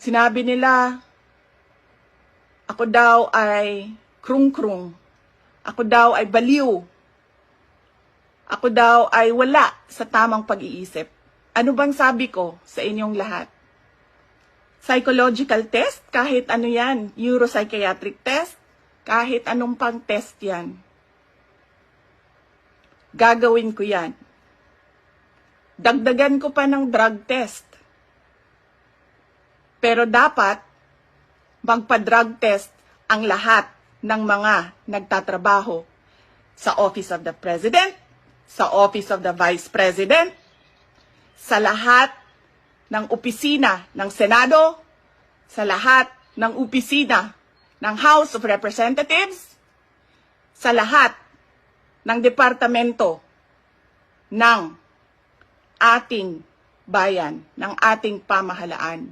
Sinabi nila, ako daw ay krung-krung. Ako daw ay baliw. Ako daw ay wala sa tamang pag-iisip. Ano bang sabi ko sa inyong lahat? Psychological test, kahit ano yan, neuropsychiatric test, kahit anong pang test yan. Gagawin ko yan. Dagdagan ko pa ng drug test. Pero dapat, magpa-drug test ang lahat ng mga nagtatrabaho sa Office of the President, sa Office of the Vice President, sa lahat ng opisina ng Senado, sa lahat ng opisina ng House of Representatives, sa lahat ng departamento ng ating bayan, ng ating pamahalaan.